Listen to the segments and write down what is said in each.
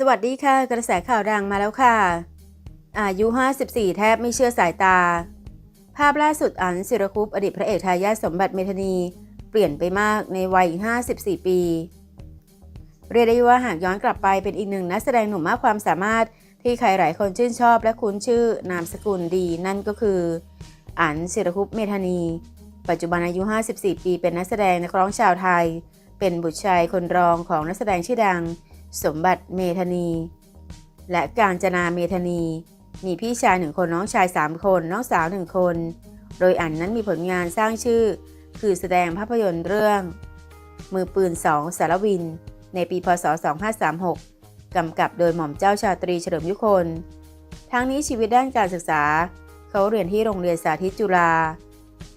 สวัสดีค่ะ กระแสข่าวดังมาแล้วค่ะ อายุ 54 แทบไม่เชื่อสายตา ภาพล่าสุดอันศิรคุปอดีตพระเอกทายาทสมบัติเมธานี เปลี่ยนไปมากในวัย 54 ปี เรียกได้ว่าหากย้อนกลับไปเป็นอีกหนึ่งนักแสดงหนุ่มมากความสามารถที่ใครหลายคนชื่นชอบและคุ้นชื่อนามสกุลดี นั่นก็คืออันศิรคุปเมธานี ปัจจุบันอายุ 54 ปี เป็นนักแสดงนักร้องชาวไทย เป็นบุตรชายคนรองของนักแสดงชื่อดัง สมบัติเมธานี และการจนาเมธานี มีพี่ชายหนึ่งคนน้องชายสามคน น้องสาวหนึ่งคน โดยอันนั้นมีผลงานสร้างชื่อ คือแสดงภาพยนตร์เรื่อง มือปืนสองสารวิน ในปีพศ 2536 กำกับโดยหม่อมเจ้าชาตรีเฉลิมยุคน ทั้งนี้ชีวิตด้านการศึกษา เขาเรียนที่โรงเรียนสาธิตจุฬา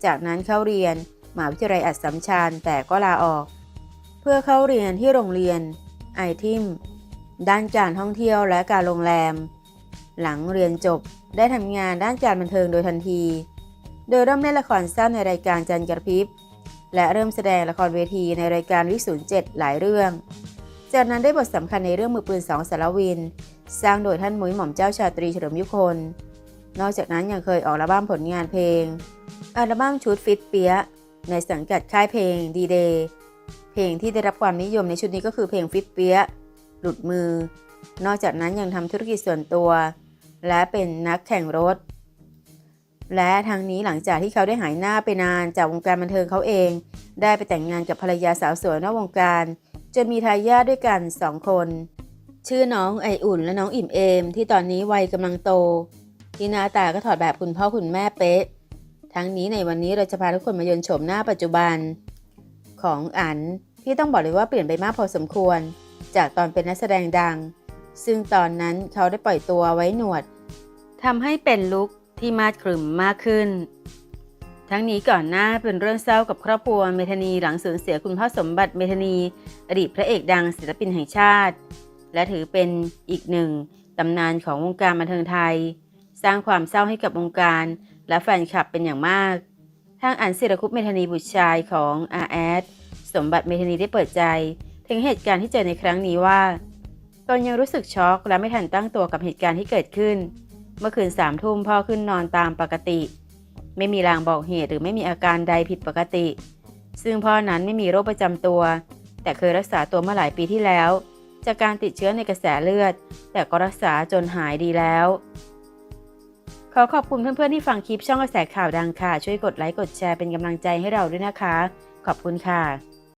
จากนั้นเข้าเรียนมหาวิทยาลัยอัสสัมชัญแต่ก็ลาออก เพื่อเข้าเรียนที่โรงเรียน ไอทิมด้านการท่องเที่ยวและการโรงแรม หลังเรียนจบได้ทำงานด้านการบันเทิงโดยทันที โดยเริ่มเล่นละครสั้นในรายการจันกระพริบ และเริ่มแสดงละครเวทีในรายการวิศูนย์เจ็ดหลายเรื่อง จากนั้นได้บทสำคัญในเรื่องมือปืนสองสารวิน สร้างโดยท่านมุ้ยหม่อมเจ้าชาตรีเฉลิมยุคน นอกจากนั้นยังเคยออกอัลบั้มผลงานเพลงอัลบั้มชุดฟิตเปียในสังกัดค่ายเพลงดีเดย์ เพลงที่ได้รับความนิยมในชุดนี้ก็คือเพลงฟิตเปียหลุดมือ นอกจากนั้นยังทำธุรกิจส่วนตัว และเป็นนักแข่งรถ และทางนี้หลังจากที่เขาได้หายหน้าไปนานจากวงการบันเทิงเขาเอง ได้ไปแต่งงานกับภรรยาสาวสวยนอกวงการ จนมีทายาทด้วยกันสองคน ชื่อน้องไออุ่นและน้องอิ่มเอม ที่ตอนนี้วัยกำลังโตที่หน้าตาก็ถอดแบบคุณพ่อคุณแม่เป๊ะทั้งนี้ในวันนี้เราจะพาทุกคนมายนโฉมหน้าปัจจุบัน ของอันที่ต้องบอกเลยว่าเปลี่ยนไปมากพอสมควร จากตอนเป็นนักแสดงดัง ซึ่งตอนนั้นเขาได้ปล่อยตัวไว้หนวดทำให้เป็นลุคที่มาดขรึมมากขึ้น ทั้งนี้ก่อนหน้าเป็นเรื่องเศร้ากับครอบครัวเมธานีหลังสูญเสียคุณพ่อสมบัติเมธานี อดีตพระเอกดังศิลปินแห่งชาติ และถือเป็นอีกหนึ่งตำนานของวงการบันเทิงไทย สร้างความเศร้าให้กับวงการและแฟนคลับเป็นอย่างมาก ทางอันศิรคุปเมธานีบุตรชายของอาแอดสมบัติเมธานีได้เปิดใจ ถึงเหตุการณ์ที่เจอในครั้งนี้ว่าตนยังรู้สึกช็อกและไม่ทันตั้งตัวกับเหตุการณ์ที่เกิดขึ้น เมื่อคืนสามทุ่มพ่อขึ้นนอนตามปกติ ไม่มีรางบอกเหตุหรือไม่มีอาการใดผิดปกติ ซึ่งพ่อนั้นไม่มีโรคประจำตัว แต่เคยรักษาตัวเมื่อหลายปีที่แล้ว จากการติดเชื้อในกระแสเลือด แต่ก็รักษาจนหายดีแล้ว ขอขอบคุณเพื่อนๆที่ฟังคลิปช่องกระแสข่าวดังค่ะ ช่วยกดไลค์กดแชร์เป็นกำลังใจให้เราด้วยนะคะ ขอบคุณค่ะ